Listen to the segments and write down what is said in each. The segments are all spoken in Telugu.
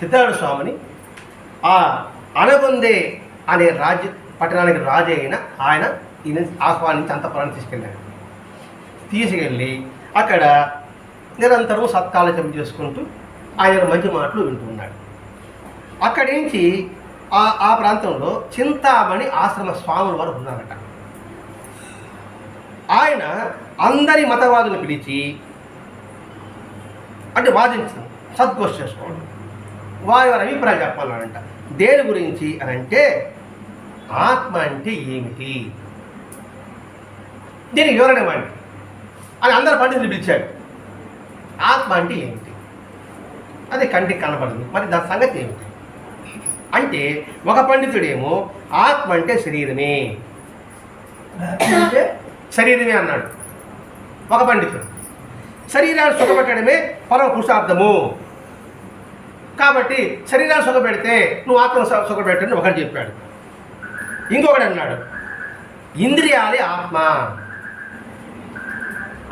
సిద్ధార్థ స్వామిని ఆ అనగొందే అనే రాజ్య పట్టణానికి రాజు అయిన ఆయన ఈయన ఆహ్వానించి అంతఃపురాన్ని తీసుకెళ్ళాడు. తీసుకెళ్ళి అక్కడ నిరంతరం సత్కాలచం చేసుకుంటూ ఆయన మంచి మాటలు వింటున్నాడు అక్కడి నుంచి ఆ ఆ ప్రాంతంలో చింతామణి ఆశ్రమ స్వాముల వారు ఉన్నారట. ఆయన అందరి మతవాదులు పిలిచి అంటే వాదించడం సద్గోష్ చేసుకోవడం. వారి వారి అభిప్రాయం చెప్పాలనంట. దేని గురించి అని అంటే ఆత్మ అంటే ఏమిటి? దీనికి వివరణ ఇవ్వండి. అని అందరు పండితులు పిలిచాడు ఆత్మ అంటే ఏమిటి? అది కంటికి కనబడదు. మరి దాని సంగతి ఏమిటి? అంటే ఒక పండితుడేమో ఆత్మ అంటే శరీరమే. అంటే శరీరమే అన్నాడు. ఒక పండితుడు. శరీరాన్ని సుఖపెట్టడమే పరమ పురుషార్థము. కాబట్టి శరీరాన్ని సుఖపెడితే నువ్వు ఆత్మ సుఖపెట్టని ఒకటి చెప్పాడు. ఇంకొకటి అన్నాడు ఇంద్రియాలే ఆత్మ.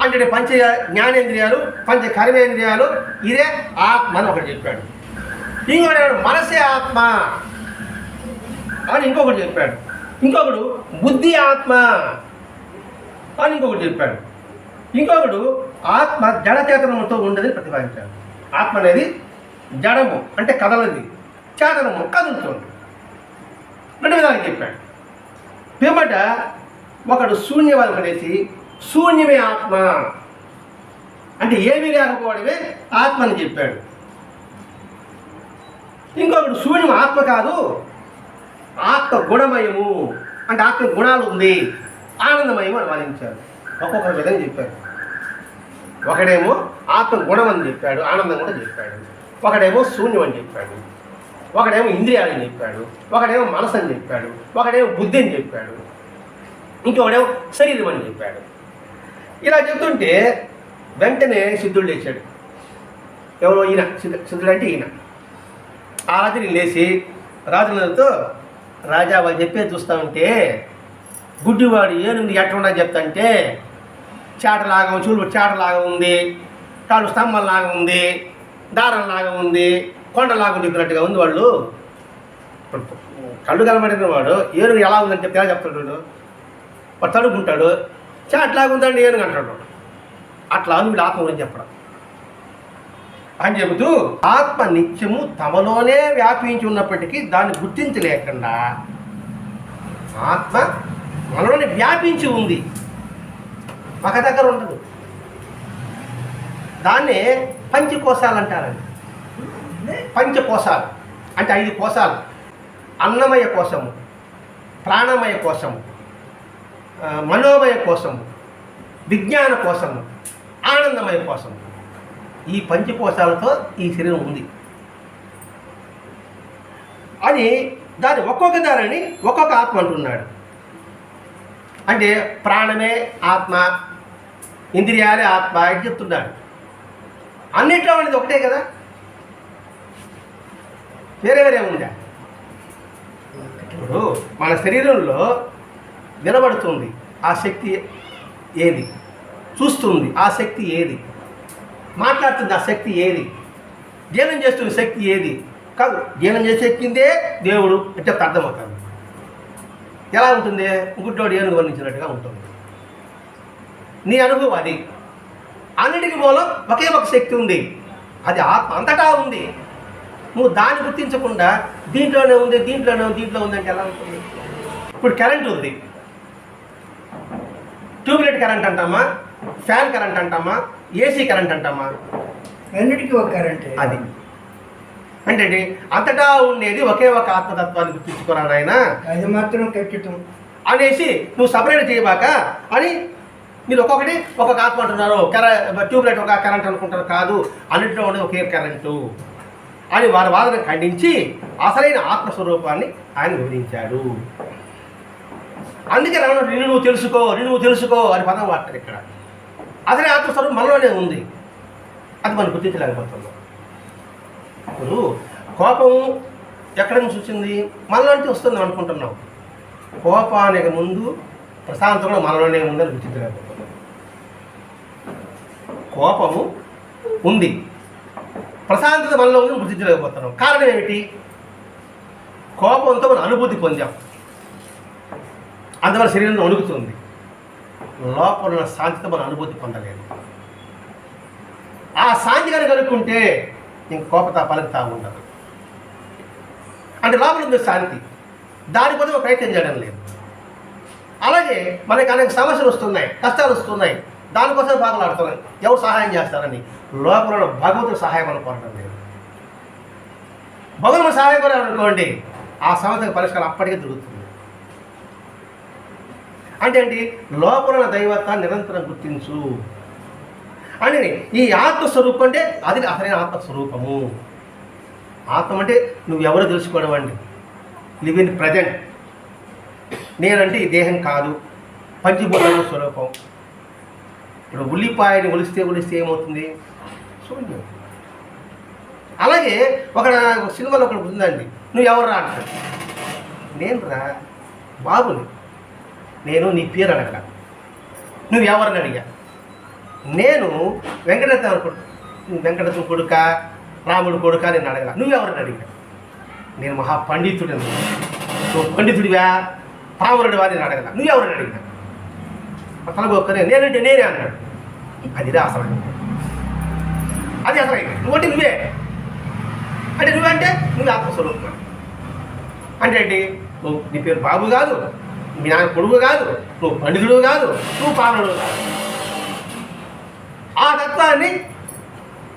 అంటే పంచ జ్ఞానేంద్రియాలు పంచ కర్మేంద్రియాలు ఇదే ఆత్మ అని ఒకటి చెప్పాడు. ఇంకొకటి అన్నాడు మనసే ఆత్మ. అని ఇంకొకటి చెప్పాడు. ఇంకొకడు బుద్ధి ఆత్మ. అని ఇంకొకటి చెప్పాడు. ఇంకొకడు ఆత్మ జడచేతనంతో ఉండదని ప్రతిపాదించాడు. ఆత్మ అనేది జడము అంటే కదలది చేతనము కదులుతుంది. రెండు విధాలు చెప్పాడు. పిమ్మట ఒకడు శూన్యవాదం అనేసి శూన్యమే ఆత్మ. అంటే ఏమీ లేకపోవడమే ఆత్మ అని చెప్పాడు. ఇంకొకడు శూన్యం ఆత్మ కాదు ఆత్మ గుణమయము. అంటే ఆత్మ గుణాలు ఉంది ఆనందమయము అని వాదించారు ఒక్కొక్క విధంగా చెప్పారు. ఒకడేమో ఆత్మ గుణం అని చెప్పాడు ఆనందం కూడా చెప్పాడు. ఒకడేమో శూన్యం అని చెప్పాడు. ఒకడేమో ఇంద్రియాలు అని చెప్పాడు. ఒకడేమో మనసు అని చెప్పాడు. ఒకడేమో బుద్ధి అని చెప్పాడు. ఇంకొకడేమో శరీరం అని చెప్పాడు. ఇలా చెప్తుంటే వెంటనే సిద్ధుడు లేచాడు. ఎవరో ఈయన. సిద్ధ సిద్ధుడు అంటే ఈయన. ఆ రాత్రి లేచి రాజులతో రాజా వాళ్ళు చెప్పేది చూస్తా ఉంటే గుడ్డివాడు ఏనుంది ఎట్లా ఉండని చెప్తాంటే చాటలాగా చూలు చాటలాగా ఉంది కాళ్ళు స్తంభంలాగా ఉంది దారంలాగా ఉంది కొండలాగా ఉండిపోయినట్టుగా ఉంది వాళ్ళు. ఇప్పుడు కళ్ళు కనబడిన వాడు ఏనుగు ఎలా ఉందని చెప్తే ఎలా చెప్తాడు వాడు? వాడు తడుకుంటాడు చాట్లాగా ఉందండి ఏనుగు అంటాడు అట్లా అని వీడు ఆత్మ గురించి చెప్పడం. అని చెబుతూ ఆత్మ నిత్యము తమలోనే వ్యాపించి ఉన్నప్పటికీ దాన్ని గుర్తించలేకుండా ఆత్మ మనలోనే వ్యాపించి ఉంది. ఒక దగ్గర ఉండదు. దాన్నే పంచకోశాలు అంటారండి పంచకోశాలు. అంటే ఐదు కోశాలు. అన్నమయ కోశము ప్రాణమయ కోశము మనోమయ కోశము విజ్ఞాన కోశము ఆనందమయ కోశము. ఈ పంచకోశాలతో ఈ శరీరం ఉంది. అని దాని ఒక్కొక్క దానిని ఒక్కొక్క ఆత్మ అంటున్నాడు. అంటే ప్రాణమే ఆత్మ ఇంద్రియాలే ఆత్మ అని చెప్తున్నాడు. అన్నిట్లో అనేది ఒకటే కదా? వేరే వేరే ఉందా ఇప్పుడు మన శరీరంలో వినబడుతుంది ఆ శక్తి ఏది? చూస్తుంది. ఆ శక్తి ఏది? మాట్లాడుతుంది ఆ శక్తి ఏది? ధ్యానం చేస్తున్న శక్తి ఏది? కాదు ధ్యానం చేసే శక్తిందే దేవుడు అంటే అర్థమవుతుంది. ఎలా ఉంటుంది? గుడ్డోడు ఏనుగు వర్ణించినట్టుగా ఉంటుంది. నీ అనుభవం అది. అన్నిటికీ మూలం ఒకే ఒక శక్తి ఉంది. అది ఆత్మ అంతటా ఉంది. నువ్వు దాన్ని గుర్తించకుండా దీంట్లోనే ఉంది దీంట్లోనే ఉంది దీంట్లో ఉంది అంటే ఎలా ఉంటుంది? ఇప్పుడు కరెంట్ ఉంది. ట్యూబ్లైట్ కరెంట్ అంటామా? ఫ్యాన్ కరెంట్ అంటామా? ఏసీ కరెంట్ అంటామా? అన్నిటికీ ఒక కరెంటే. అది. అంటే? అంతటా ఉండేది ఒకే ఒక ఆత్మతత్వాన్ని గుర్తించుకోరా నాయన? అది మాత్రం అనేసి నువ్వు సపరేట్ చేయబాక అని మీరు ఒక్కొక్కటి ఒక్కొక్క ఆత్మ అంటున్నారు కర ట్యూబ్లైట్ ఒక కరెంట్ అనుకుంటారు కాదు. అన్నింటిలో ఉండేది ఒకే కరెంటు. అని వారి వాదన ఖండించి అసలైన ఆత్మస్వరూపాన్ని ఆయన వివరించాడు. అందుకే రాను నిన్ను నువ్వు తెలుసుకో నిన్ను నువ్వు తెలుసుకో అని పదం వాడతారు ఇక్కడ. అసలే ఆత్మస్వరూపం మనలోనే ఉంది. అది మనం గుర్తించలేకపోతున్నాం. ఇప్పుడు కోపం ఎక్కడి నుంచి వచ్చింది? మనలోంటి వస్తుంది అనుకుంటున్నాం. కోపానికి ముందు ప్రశాంతం కూడా మనలోనే ఉందని గుర్తించలేకపోతున్నాం. కోపము ఉంది. ప్రశాంతత మనలో ఉంది గుర్తించలేకపోతున్నాం కారణం ఏమిటి? కోపంతో మనం అనుభూతి పొందాం. అందువల్ల శరీరం వణుకుతుంది. లోపల ఉన్న శాంతితో మనం అనుభూతి పొందలేదు ఆ శాంతి కనుక కనుక్కుంటే ఇంక కోపత తా ఉండదు. అంటే లోపల ఉంది శాంతి. దానికోసం ప్రయత్నం చేయడం లేదు. అలాగే మనకి అనేక సమస్యలు వస్తున్నాయి కష్టాలు వస్తున్నాయి. దానికోసం బాధలాడుతున్నాయి ఎవరు సహాయం చేస్తారని? లోపల భగవంతుడు సహాయం మనం లేదు. భగవంతుడు సహాయం కోరాలనుకోండి ఆ సమస్యకు పరిష్కారం అప్పటికే దొరుకుతుంది. అంటే ఏంటి? లోపల దైవత్వాన్ని నిరంతరం గుర్తించు. అని ఈ ఆత్మస్వరూపం అంటే అది అసలైన ఆత్మస్వరూపము. ఆత్మ అంటే నువ్వెవరో తెలుసుకోవడం అండి. Live in present. నేనంటే ఈ దేహం కాదు. పంచభూతాల స్వరూపం. ఇప్పుడు ఉల్లిపాయని ఒలిస్తే ఒలిస్తే ఏమవుతుంది? శూన్యం. అలాగే ఒక సినిమాలో ఒకటి ఉందండి. నువ్వు ఎవరు రా అంటాడు నేను రా బాబుని. నేను నీ పేరు అడగల నువ్వు ఎవరిని అడిగా? నేను వెంకటేశ్వర కొడుకు వెంకటేశ్వర కొడుక రాముడు కొడుక నేను అడగల నువ్వు ఎవరిని అడిగా? నేను మహా పండితుడిని నువ్వు పండితుడివా? పావురుడివా? నేను అడగలా నువ్వు ఎవరిని అడిగినా తలగొక్కనే నేనంటే నేనే అన్నాడు. అది అసలు. అది అసలు నువ్వంటే నువ్వే అంటే నువ్వంటే నువ్వు ఆత్మస్వరూపం అంటే ఏంటి? నువ్వు నీ పేరు బాబు కాదు మీ నాన్న కొడుకు కాదు నువ్వు పండితుడు కాదు నువ్వు పాలనుడు కాదు. ఆ తత్వాన్ని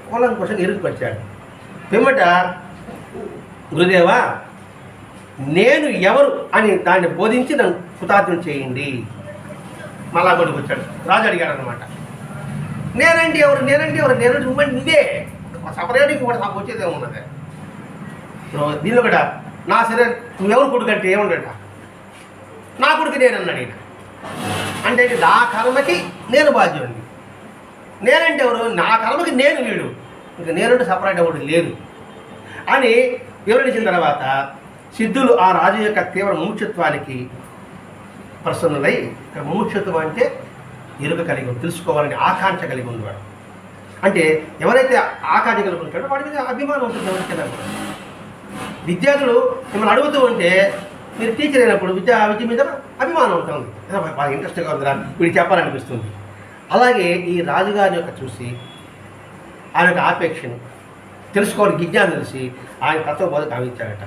కులం కోసం ఎరుగుపరిచాడు పిమ్మట గురుదేవా నేను ఎవరు అని దాన్ని బోధించి నన్ను కృతార్థం చేయండి. మళ్ళా కొడుకు వచ్చాడు. రాజు అడిగాడు అనమాట నేనంటే ఎవరు? నేనండి ఎవరు? నేనంటే నువ్వంటే నువ్వే. సపరేట్గా కూడా నాకు వచ్చేది ఏమున్నది దీనిలో కూడా నా సరే నువ్వెవరు కొడుకు అంటే ఏముండట నా కొడుకు నేను అన్నాడు ఈయన అంటే నా కర్మకి నేను బాధ్యుడిని. నేనంటే ఎవరు? నా కర్మకి నేను వీడు. ఇంకా నేనంటే సపరేట్ ఎవడు? లేదు. అని వివరించిన తర్వాత సిద్ధులు ఆ రాజు యొక్క తీవ్ర ముముక్షత్వానికి ప్రసన్నులై ఇక్కడ ముముక్షత్వం అంటే ఎరుక కలిగి ఉంది, తెలుసుకోవాలని ఆకాంక్ష కలిగి ఉన్నవాడు అంటే ఎవరైతే ఆకాంక్ష కలిగి ఉంటాడో వాడి మీద అభిమానం ఉంటుంది ఎవరికైనా కూడా. విద్యార్థులు మిమ్మల్ని అడుగుతూ ఉంటే మీరు టీచర్ అయినప్పుడు విద్యా విద్య మీద అభిమానం ఉంటుంది. బాగా ఇంట్రెస్ట్గా ఉందిరా వీడు చెప్పాలనిపిస్తుంది. అలాగే ఈ రాజుగారి యొక్క చూసి ఆయన యొక్క ఆపేక్షను తెలుసుకోవాలి జిజ్ఞానం తెలిసి ఆయన తత్వబోధ గావించాడట.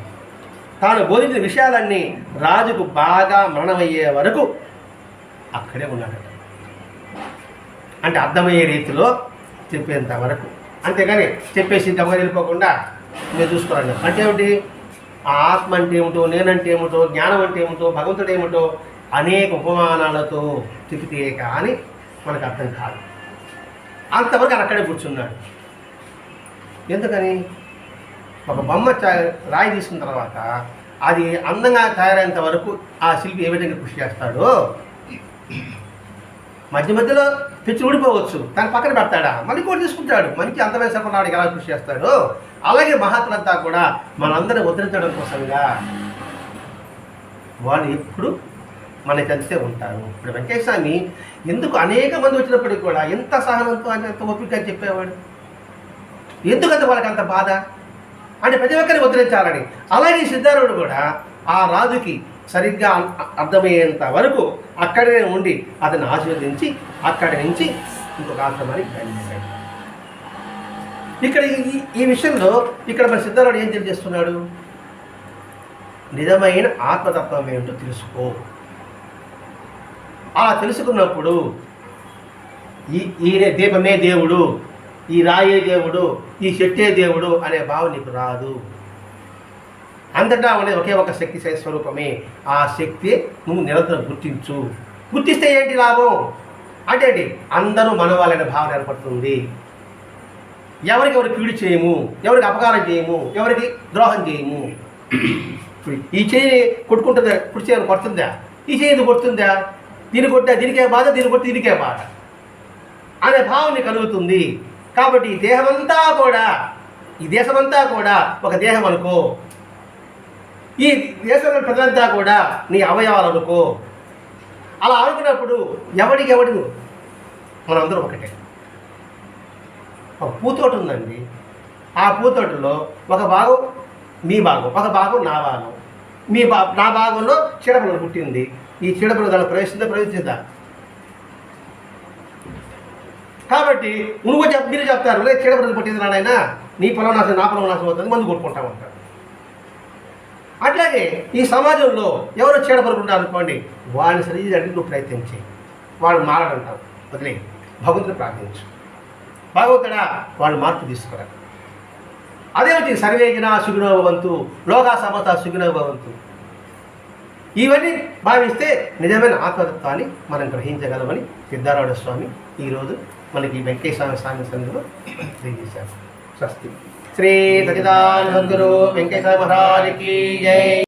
తాను బోధించిన విషయాలన్నీ రాజుకు బాగా మరణమయ్యే వరకు అక్కడే ఉన్నాడట. అంటే అర్థమయ్యే రీతిలో చెప్పేంత వరకు. అంతేగాని చెప్పేసి దమ్మ వెళ్ళిపోకుండా మీరు చూసుకోరండి. అంటే ఏమిటి? ఆ ఆత్మ అంటే ఏమిటో నేనంటే ఏమిటో జ్ఞానం అంటే ఏమిటో భగవంతుడు ఏమిటో అనేక ఉపమానాలతో తిప్పితే కానీ మనకు అర్థం కాదు. అంతవరకు అక్కడే కూర్చున్నాడు. ఎందుకని? ఒక బొమ్మ రాయి తీసుకున్న తర్వాత అది అందంగా తయారైనంత వరకు ఆ శిల్పి ఏ విధంగా కృషి చేస్తాడో మధ్య మధ్యలో తెచ్చి ఊడిపోవచ్చు. దాని పక్కన పెడతాడా? మళ్ళీ కూడా తీసుకుంటాడు. మంచి అందమైన సఫలాడికి ఎలా కృషి చేస్తాడో? అలాగే మహాత్ములంతా కూడా మనందరిని ఉద్ధరించడం కోసంగా వాళ్ళు ఎప్పుడు మన కలిసే ఉంటారు. ఇప్పుడు వెంకటేశ్వామి ఎందుకు అనేక మంది వచ్చినప్పటికీ కూడా ఎంత సహనంతో అంత ఎంత ఓపికగా చెప్పేవాడు? ఎందుకంత వాళ్ళకి అంత బాధ? అంటే ప్రతి ఒక్కరిని ఉద్ధరించాలని. అలాగే ఈ సిద్ధారుడు కూడా ఆ రాజుకి సరిగ్గా అర్థమయ్యేంత వరకు అక్కడే ఉండి అతన్ని ఆశీర్వదించి అక్కడి నుంచి ఇంకొక ఆశ్రమానికి బయలుదేరాడు. ఇక్కడ ఈ ఈ విషయంలో ఇక్కడ మన సిద్ధారుడు ఏం తెలియజేస్తున్నాడు? నిజమైన ఆత్మతత్వం ఏమిటో తెలుసుకో. అలా తెలుసుకున్నప్పుడు ఈ ఈయనే దీపమే దేవుడు. ఈ రాయే దేవుడు ఈ చెట్టే దేవుడు అనే భావం నీకు రాదు. అంతటా ఉండే ఒకే ఒక శక్తి స్వరూపమే. ఆ శక్తి నువ్వు నిరంతరం గుర్తించు. గుర్తిస్తే ఏంటి లాభం? అంటే అందరూ మనవాలనే భావన ఏర్పడుతుంది. ఎవరికి ఎవరికి కీడు చేయము ఎవరికి అపకారం చేయము ఎవరికి ద్రోహం చేయము. ఈ చేయి కొట్టుకుంటుందా? కుడి చేయని కొడుతుందా? ఈ చేయి కొడుతుందా? దీన్ని కొట్టా దీనికే బాధ దీన్ని కొట్టి దీనికే బాధ. అనే భావన కలుగుతుంది. కాబట్టి ఈ దేహమంతా కూడా ఈ దేశమంతా కూడా ఒక దేహం అనుకో. ఈ దేశంలో ప్రజలంతా కూడా నీ అవయవాలు అనుకో. అలా అనుకున్నప్పుడు ఎవడికి ఎవడు మనందరం ఒకటే. ఒక పూతోట ఉందండి ఆ పూతోటలో ఒక భాగం మీ భాగం ఒక భాగం నా భాగం. మీ బా నా భాగంలో చీడపిల్లలు పుట్టింది. ఈ చిడపలు దాన్ని ప్రవేశిందా ప్రవేశిందా కాబట్టి నువ్వు చెప్ మీరు చెప్తారు లేదు చీడపిల్లలు పట్టింది నాయన నీ పొలం నాశనం నా పొలం నాశనం అవుతుంది మందు కొట్టుకుంటా ఉంటారు. అట్లాగే ఈ సమాజంలో ఎవరు చీడపరుకుంటారు అనుకోండి వాడిని సరి చేయడానికి నువ్వు ప్రయత్నం చేయి. వాడు మారడంటావు వదిలే భగవంతుని ప్రార్థించు. భగవంతుడా వాళ్ళు మార్పు తీసుకురా. అదే వచ్చి సర్వేజన సుగుణ భవంతు లోకా సమత సుగుణ భవంతు. ఇవన్నీ భావిస్తే నిజమైన ఆత్మతత్వాన్ని మనం గ్రహించగలమని సిద్ధారాయుడు స్వామి ఈరోజు మనకి వెంకటేశ్వర స్వామి సన్నిధిలో తెలియజేశారు. స్వస్తి. శ్రీ సచిదానంద వెంకటేశ్వర మహారాజుకి జై.